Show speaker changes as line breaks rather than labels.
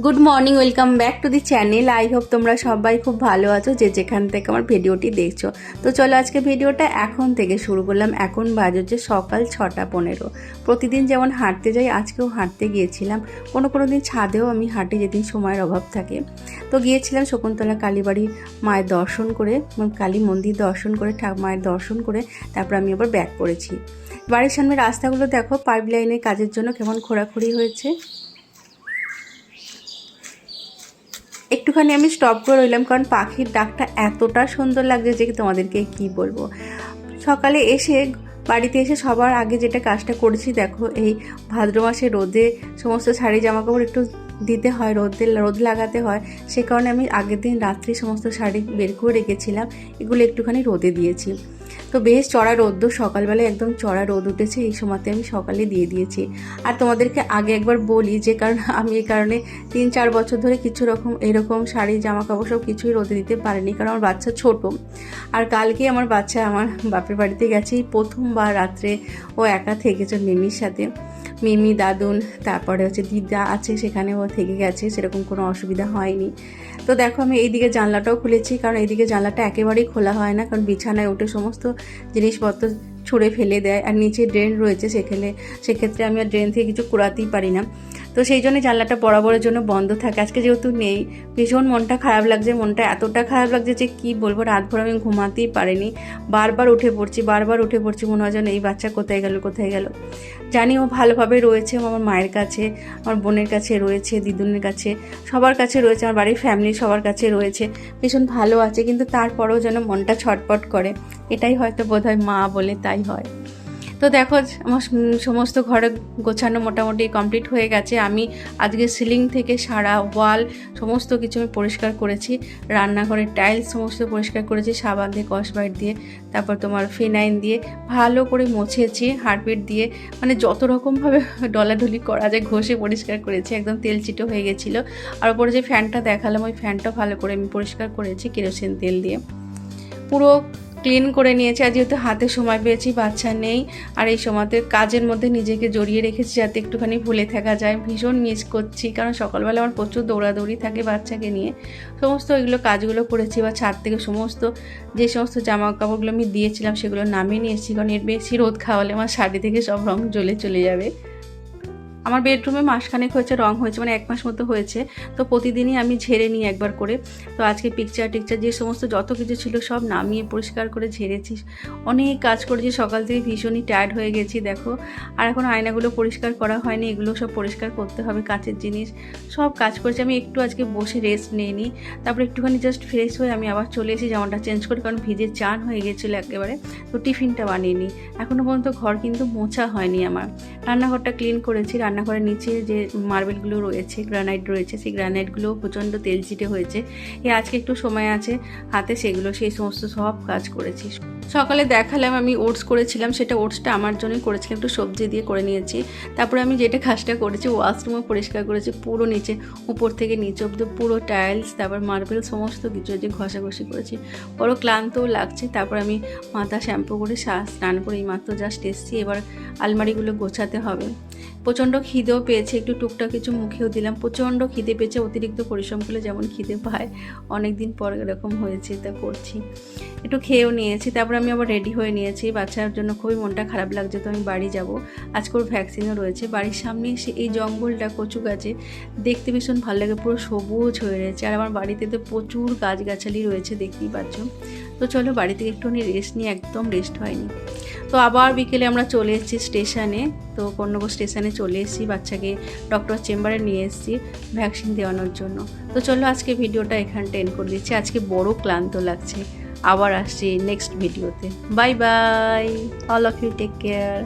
Good morning welcome back to the channel I hope তোমরা সবাই খুব ভালো আছো, যে যেখান থেকে আমার ভিডিওটি দেখছ। তো চলো আজকে ভিডিওটা এখন থেকে শুরু করলাম। এখন বাজ হচ্ছে সকাল ছটা পনেরো। প্রতিদিন যেমন হাঁটতে যাই, আজকেও হাঁটতে গিয়েছিলাম। কোনো কোনো দিন ছাদেও আমি হাঁটি যেদিন সময়ের অভাব থাকে। তো গিয়েছিলাম শকুন্তলা কালীবাড়ি মায়ের দর্শন করে কালী মন্দির দর্শন করে মায়ের দর্শন করে, তারপর আমি আবার ব্যাক করেছি বাড়ির সামনে রাস্তাগুলো দেখো পাইপ লাইনের কাজের জন্য কেমন খোঁড়াখুড়ি হয়েছে। একটুখানি আমি স্টপ করে রইলাম কারণ পাখির ডাকটা এতটা সুন্দর লাগছে যে তোমাদেরকে কি বলব। সকালে এসে বাড়িতে এসে সবার আগে যেটা কাজটা করেছি, দেখো এই ভাদ্র মাসে রোদে সমস্ত শাড়ি জামা কাপড় একটু দিতে হয়, রোদে, রোদ লাগাতে হয়। সে কারণে আমি আগের দিন রাত্রি সমস্ত শাড়ি বের করে রেখেছিলাম। এগুলো একটুখানি রোদে দিয়েছি। তো বেশ চড়া রোদ্দুর, সকালবেলায় একদম চড়া রোদ উঠেছে। এই সময়তে আমি সকালে দিয়ে দিয়েছি। আর তোমাদেরকে আগে একবার বলি যে, কারণ আমি এই কারণে তিন, চার বছর ধরে কিছু রকম, এরকম শাড়ি জামা কাপড় সব কিছুই রোদে দিতে পারিনি, কারণ আমার বাচ্চা ছোট। আর কালকে আমার বাচ্চা আমার বাপের বাড়িতে গেছে। প্রথমবার রাত্রে ও একা থেকেছে মিমির সাথে। মিমি, দাদুন, তারপরে হচ্ছে দিদা আছে সেখানে ও থেকে গেছে, সেরকম কোনো অসুবিধা হয়নি। তো দেখো আমি এইদিকে জানলাটাও খুলেছি, কারণ এইদিকে জানলাটা একেবারেই খোলা হয় না, কারণ বিছানায় ওঠে সমস্ত জিনিসপত্র ছুঁড়ে ফেলে দেয়, আর নিচে ড্রেন রয়েছে সেখানে, সেক্ষেত্রে আমি আর ড্রেন থেকে কিছু কুড়াতেই পারি না। তো সেই জন্য জানলাটা বরাবরের জন্য বন্ধ থাকে। আজকে যেহেতু নেই, ভীষণ মনটা খারাপ লাগছে, মনটা এতটা খারাপ লাগছে যে কি বলব, রাতভর আমি ঘুমাতেই পারিনি। বারবার উঠে পড়ছি, বারবার উঠে পড়ছি, মনে হয় যেন এই বাচ্চা কোথায় গেল কোথায় গেল। জানি ও ভালোভাবে রয়েছে আমার মায়ের কাছে, আমার বোনের কাছে রয়েছে, দিদুনের কাছে, সবার কাছে রয়েছে, আমার বাড়ির ফ্যামিলি সবার কাছে রয়েছে, ভীষণ ভালো আছে, কিন্তু তারপরেও যেন মনটা ছটপট করে। এটাই হয়তো বোধহয় মা বলে তাই হয়। তো দেখো আমার সমস্ত ঘরে গোছানো মোটামুটি কমপ্লিট হয়ে গেছে। আমি আজকে সিলিং থেকে সারা ওয়াল সমস্ত কিছু আমি পরিষ্কার করেছি। রান্নাঘরের টাইলস সমস্ত পরিষ্কার করেছি, সাবান দিয়ে কসবাইট দিয়ে, তারপর তোমার ফিনাইন দিয়ে ভালো করে মুছেছি হারপিট দিয়ে। মানে যত রকমভাবে ডলাডলি করা যায়, ঘষে পরিষ্কার করেছি, একদম তেল চিটো হয়ে গেছিল। আর ওপরে যে ফ্যানটা দেখালাম, ওই ফ্যানটা ভালো করে আমি পরিষ্কার করেছি, কেরোসিন তেল দিয়ে। পুরো ক্লিন করে নিয়েছি আর যেহেতু হাতে সময় পেয়েছি, বাচ্চা নেই, আর এই সময়তে কাজের মধ্যে নিজেকে জড়িয়ে রেখেছি যাতে একটুখানি ভুলে থাকা যায়। ভীষণ মিস করছি, কারণ সকালবেলা আমার প্রচুর দৌড়াদৌড়ি থাকে বাচ্চাকে নিয়ে। সমস্ত ওইগুলো কাজগুলো করেছি বা ছাদ থেকে সমস্ত যে সমস্ত জামা কাপড়গুলো আমি দিয়েছিলাম সেগুলো নামিয়ে নিয়েছি কারণ এর বেশি রোদ খাওয়ালে আমার শাড়ি থেকে সব রং জ্বলে চলে যাবে। আমার বেডরুমে মাসখানেক হয়েছে, রং হয়েছে মানে এক মাস মতো হয়েছে। তো প্রতিদিনই আমি ঝেড়ে নিই একবার করে। তো আজকে পিকচার টিকচার যে সমস্ত যত কিছু ছিল সব নামিয়ে পরিষ্কার করে ঝেড়েছি। অনেক কাজ করেছি, সকাল থেকে ভীষণই টায়ার্ড হয়ে গেছি, দেখো। আর এখন আয়নাগুলো পরিষ্কার করা হয়নি, এগুলো সব পরিষ্কার করতে হবে, কাচের জিনিস। সব কাজ করেছি, আমি একটু আজকে বসে রেস্ট নিয়ে নিই। তারপর একটুখানি জাস্ট ফ্রেশ হয়ে আমি আবার চলে এসেছি, জামাটা চেঞ্জ করে, কারণ ভিজে চান হয়ে গেছিল একেবারে। তো টিফিনটা বানিয়ে নিই। এখনও পর্যন্ত ঘর কিন্তু মোছা হয়নি আমার। রান্নাঘরটা ক্লিন করেছি রান্নাঘরের নিচে যে মার্বেলগুলো রয়েছে, গ্রানাইট রয়েছে, সেই গ্রানাইটগুলো প্রচণ্ড তেল চিটে হয়েছে। এই আজকে একটু সময় আছে, হাতে সেগুলো, সেই সমস্ত সব কাজ করেছি। সকালে দেখালাম, আমি ওটস করেছিলাম, সেটা ওটসটা আমার জন্যই করেছিলাম, একটু সবজি দিয়ে করে নিয়েছি। তারপরে আমি যেটা কাজটা করেছি, ওয়াশরুমও পরিষ্কার করেছি, পুরো নিচে, উপর থেকে নিচে অব্দি পুরো টাইলস, তারপর মার্বেল, সমস্ত কিছু যে ঘষাঘষি করেছি। বড় ক্লান্তও লাগছে, তারপর আমি মাথা শ্যাম্পু করে স্নান করে এই মাত্র জাস্ট এসছি, এবার আলমারিগুলো গোছাতে হবে। প্রচণ্ড খিদেও পেয়েছে, একটু টুকটাক কিছু মুখেও দিলাম। প্রচণ্ড খিদে পেয়েছে, অতিরিক্ত পরিশ্রম করলে যেমন খিদে পায় অনেক দিন পর এরকম হয়েছে, তা করছি। একটু খেয়েও নিয়েছি, তারপর আমি আবার রেডি হয়ে নিয়েছি। বাচ্চার জন্য খুবই মনটা খারাপ লাগছে, তো আমি বাড়ি যাব। আজকে ওর ভ্যাকসিনও রয়েছে। বাড়ির সামনে এসে এই জঙ্গলটা, কচু গাছে, দেখতে ভীষণ ভালো লাগে, পুরো সবুজ হয়ে রয়েছে। আর আমার বাড়িতে তো প্রচুর গাছগাছালি রয়েছে, দেখতেই পাচ্ছ। তো চলো বাড়ি থেকে একটুখানি রেস্ট নিয়ে একদম রেস্ট হয়নি। তো আবার বিকেলে আমরা চলে এসেছি স্টেশনে তো কন্যগর স্টেশনে চলে এসেছি, বাচ্চাকে ডক্টর চেম্বারে নিয়ে এসেছি ভ্যাকসিন দেওয়ানোর জন্য। তো চলো আজকে ভিডিওটা এখানটা এন্ড করে দিচ্ছি। আজকে বড় ক্লান্ত লাগছে। আবার আসছি নেক্সট ভিডিওতে bye bye all of you take care